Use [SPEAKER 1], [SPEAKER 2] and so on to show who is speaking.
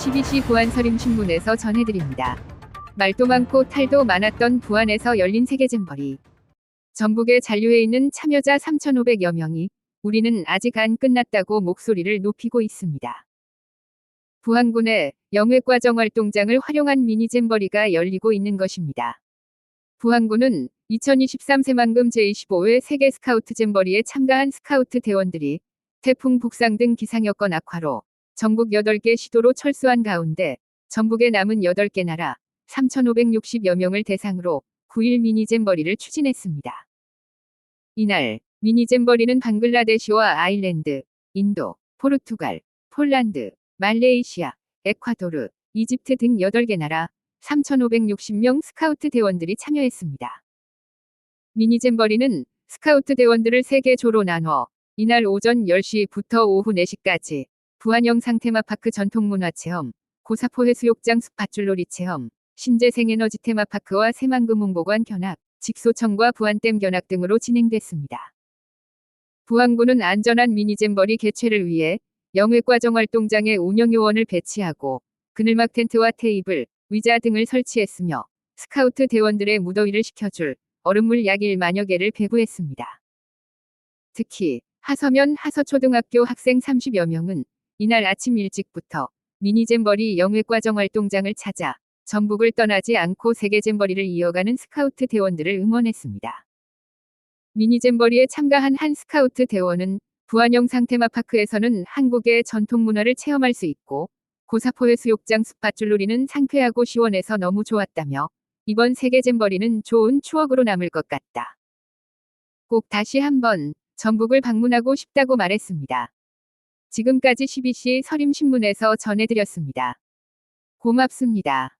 [SPEAKER 1] 12시 부안서림신문에서 전해드립니다. 말도 많고 탈도 많았던 부안에서 열린 세계잼버리. 전북에 잔류해 있는 참여자 3,500여 명이 우리는 아직 안 끝났다고 목소리를 높이고 있습니다. 부안군의 영외과정 활동장을 활용한 미니잼버리가 열리고 있는 것입니다. 부안군은 2023 새만금 제25회 세계 스카우트 잼버리에 참가한 스카우트 대원들이 태풍 북상 등 기상 여건 악화로 전국 8개 시도로 철수한 가운데 전북의 남은 8개 나라 3,560여 명을 대상으로 9일 미니잼버리를 추진했습니다. 이날 미니잼버리는 방글라데시와 아일랜드, 인도, 포르투갈, 폴란드, 말레이시아, 에콰도르, 이집트 등 8개 나라 3,560명 스카우트 대원들이 참여했습니다. 미니잼버리는 스카우트 대원들을 3개 조로 나눠 이날 오전 10시부터 오후 4시까지 부안영 상테마파크 전통문화 체험, 고사포 해수욕장 숲밧줄놀이 체험, 신재생에너지 테마파크와 새만금홍보관 견학, 직소청과 부안댐 견학 등으로 진행됐습니다. 부안군은 안전한 미니잼버리 개최를 위해 영외과정 활동장에 운영요원을 배치하고 그늘막 텐트와 테이블, 의자 등을 설치했으며 스카우트 대원들의 무더위를 식혀줄 얼음물 약 1만여 개를 배부했습니다. 특히 하서면 하서초등학교 학생 30여 명은 이날 아침 일찍부터 미니잼버리 영외과정 활동장을 찾아 전북을 떠나지 않고 세계잼버리를 이어가는 스카우트 대원들을 응원했습니다. 미니잼버리에 참가한 한 스카우트 대원은 부안영 상 테마파크에서는 한국의 전통문화를 체험할 수 있고 고사포 해수욕장 숲밧줄놀이는 상쾌하고 시원해서 너무 좋았다며 이번 세계잼버리는 좋은 추억으로 남을 것 같다. 꼭 다시 한번 전북을 방문하고 싶다고 말했습니다. 지금까지 12시 서림신문에서 전해드렸습니다. 고맙습니다.